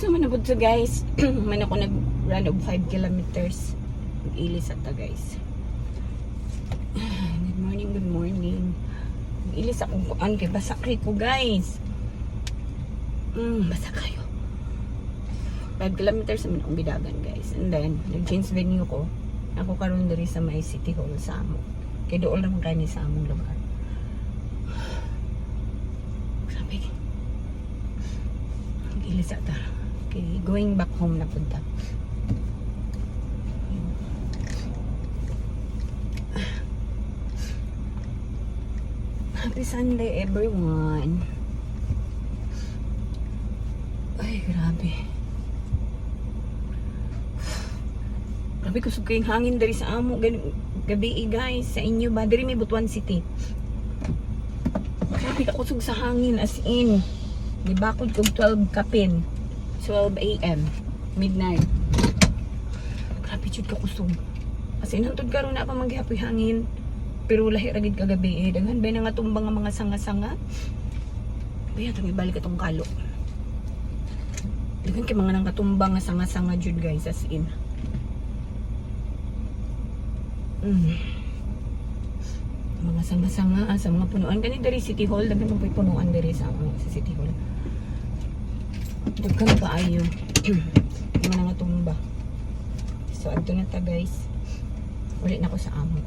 So manabod sa guys, man ako nag run of 5 kilometers. Ilis at ta guys. Good morning, good morning. Ilis akong kuan kay basa kay ko guys. Mm, basa kayo. 5 kilometers naman akong bidagan guys. And then, nag-change venue ko. Ako karon diri sa may City Hall sa amo. Kay dool naman kani sa among lugar. Grabe. Ilis ata. Okay, going back home na punta. Happy Sunday everyone. Ay, grabe. Grabe kusog kayong hangin dari sa amo gabi eh, guys sa inyo ba diri may Butuan City. Grabe ka kusog sa hangin as in. Gibakod kog 12 kapin. 12 a.m. midnight. Grabe jud ka kusog. As in hantod karon na pa maghihapoy hangin. Pero lahi ra gid kagabi eh. Daghan ba na nga tumbang nga mga sanga-sanga. Kaya tong ibalik atong kalo. Daghan kay mga nang katumbang nga sanga-sanga jud guys as in. Mm. Mga sanga-sanga ah, sa mga punuan kani diri City Hall daghan po'y punuan diri sa sa City Hall. Daghan kaayo. mga nang tumba. So adto na ta guys. Ulit na ko sa amo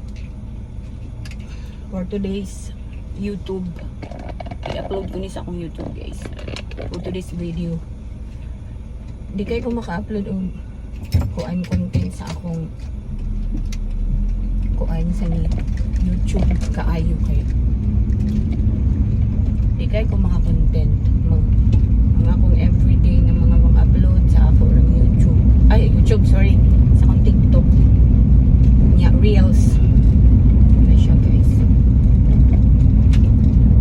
for today's YouTube. I-upload ko ni sa akong YouTube guys. For today's video. Di kayo kung maka-upload o kuan content sa akong kuan sa ni YouTube kaayo kayo. Di kayo kung maka-content. YouTube, sorry. Sa akong TikTok. Yeah, Reels. Ano siya guys.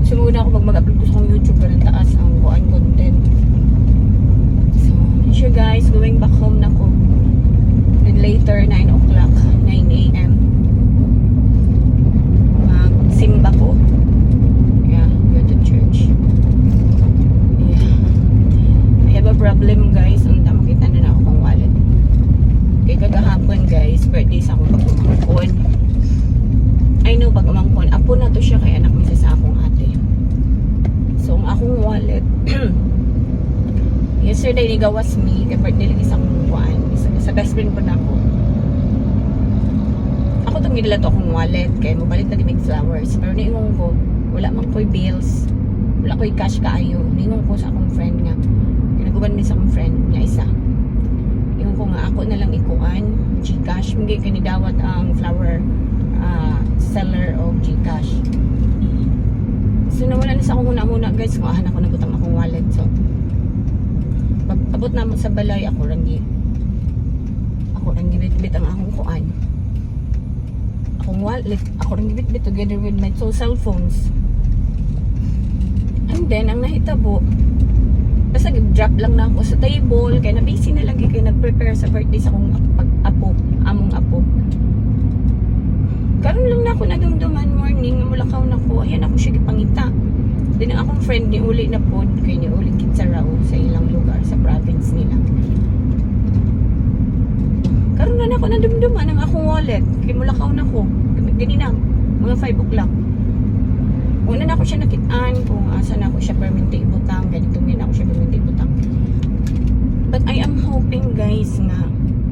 So, muna ako pag mag-upload ko sa akong YouTube ka ng taas ang kuan content. So, yun siya guys, going back home na ko. Then later, 9 o'clock, 9 a.m. Magsimba ko. Yeah, go to church. Yeah. I have a problem guys. Unta makita na na ako kong wallet. Kaya kagahapon guys, birthday sa akong pagkumangkon. I know pag umangkon, apo na to siya kay anak misa sa akong ate. So, ang akong wallet, yesterday ni gawas me, kay birthday lagi sa akong kuan, sa, sa best friend ko na ako. Ako itong gidala to akong wallet, kay mabalit na dimig flowers. Pero niingon ko, wala man ko'y bills, wala ko'y cash kaayo. Niingon ko sa akong friend nga, kinaguban mi sa akong friend nga isa. Niingon ko nga, ako na lang ikuan, Gcash, hindi kanidawat ang flower ah, seller o Gcash. So nawala na sa ako muna-muna guys, kung ahan ako nabutang akong wallet. So, abot na mo sa balay, ako lang ako lang gibit-bit ang akong kuan. Akong wallet, ako lang gibit-bit together with my two cell phones. And then, ang nahitabo, basta drop lang na ako sa table, kaya na-busy na lagi, kaya nag-prepare sa birthday sa akong pag-apo, among apo. Karon lang na ako nadumduman morning, mulakaw na ko, ayan ako siya gipangita. Din akong friend ni uli na pod, kay ni uli kit sa sa ilang lugar sa province nila. Karon na ako nadumduman ang akong wallet, kay mulakaw na ko. Ganina, mga 5 o'clock. Una na ako siya nakitaan kung asa na ako siya permanente ibutang, ganito din ako siya permanente ibutang. But I am hoping guys nga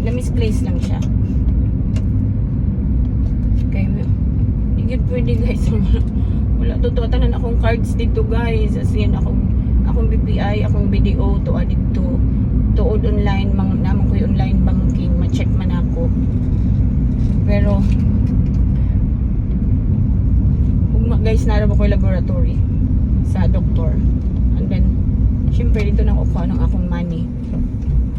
na misplace lang siya. Kaya hindi pwede guys. Wala totoo tanan akong cards dito guys. As in akong akong BPI, akong BDO to dito. Tuod online, mang, naman ko online banking, ma-check man ako. Pero ugma guys narabo ko laboratory sa doktor. And then syempre dito nang ukuha ng akong money.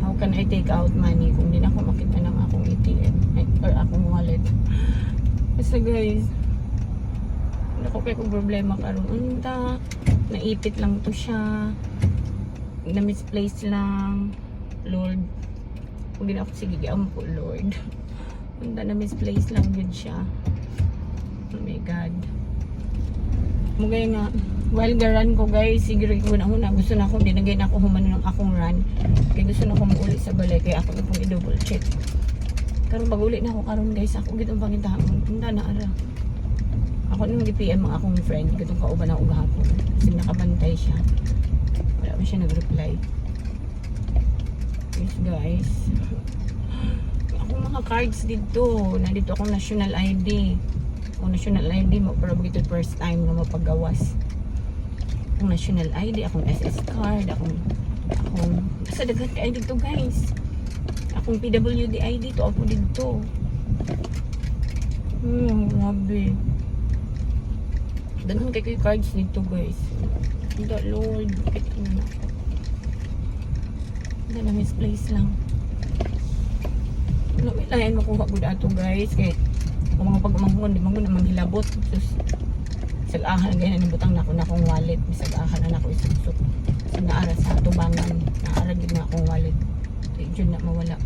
How can I take out money kung di na ako makita ng akong ATM or akong wallet? Basta guys, wala ko kaya kung problema karon unta naipit lang to siya na misplace lang Lord kung di na ako sige po Lord unta na misplace lang yun siya oh my God mugay nga While garan ko guys, siguro ko na una gusto na ako dinagay na ako humano ng akong run. Kaya gusto na ako mauli sa balay kaya ako na pong i-double check. Karon pag uli na ako karon guys, ako gitong pangitahon. Punta na ara. Ako nung gi-PM ang akong friend, gitong kauban ako gahapon. Kasi nakabantay siya. Wala man siya nag-reply. Yes guys. Ako mga cards dito. Nandito akong national ID. Ako national ID pero ito first time na mapagawas. Akong national ID, akong SS card, akong akong daghan kay ID to guys. Akong PWD ID to ako dito. Hmm, grabe. Daghan kay kay cards dito guys. Hindi, Lord. Ano na ako? Hindi na misplace lang. Ano, may layan makuha ko ato guys. Kaya kung mga pag-umanghon, di mo naman hilabot. Sus, sag-ahan ganyan ang butang na ako na akong wallet. Sag-ahan na ako isusok. Sa naara sa tubangan. Naara gid na akong wallet. Kaya dyan na mawala.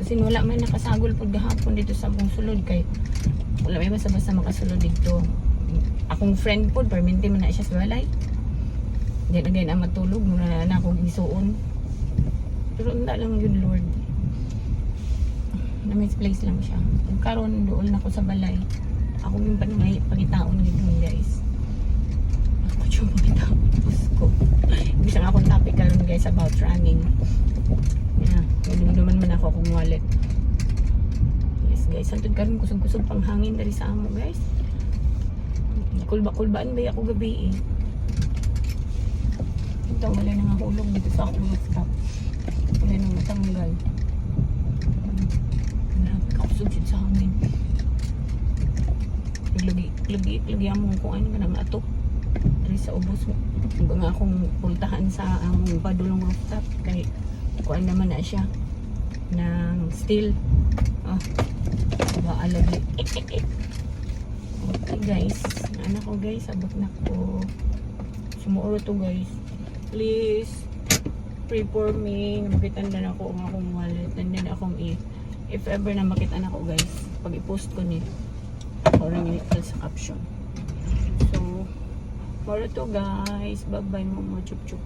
Kasi wala man nakasagol po gahapon dito sa akong sulod kay wala may basta-basta makasulod dito. Akong friend po, perminti man na siya sa balay. Diyan na ganyan ang matulog, muna na na akong isuon. Pero hindi lang yun, Lord. Na misplace lang siya. Karon doon ako sa balay, ako yung panangay, pagitaon dito guys. Ako yung pagitaon. Diyos ko. Ibig siya akong topic karon guys about running. Yeah, naman man ako akong wallet. Guys, hantod karon kusog-kusog pang hangin dari sa amo guys. Kulba-kulbaan ba ako gabi eh. Ito, wala na nga hulog dito sa akong rooftop. Wala nang matanggal. Grabe ka kusog siya sa hangin. Lagi, lagi, lagi among kung ano ka nang ato. Dari sa ubos mo. Nga akong puntahan sa among padulong rooftop. Kay, kuan naman na siya. Ng steel. Ah, ba lagi. Okay guys, anak ko guys, abot na ko. Sumuoro to guys. Please, pray for me. Makitan na ako ang akong wallet. And then akong i if ever na makita na ko guys, pag i-post ko ni or yung sa caption. So, moro to guys. Bye bye mo chup chup.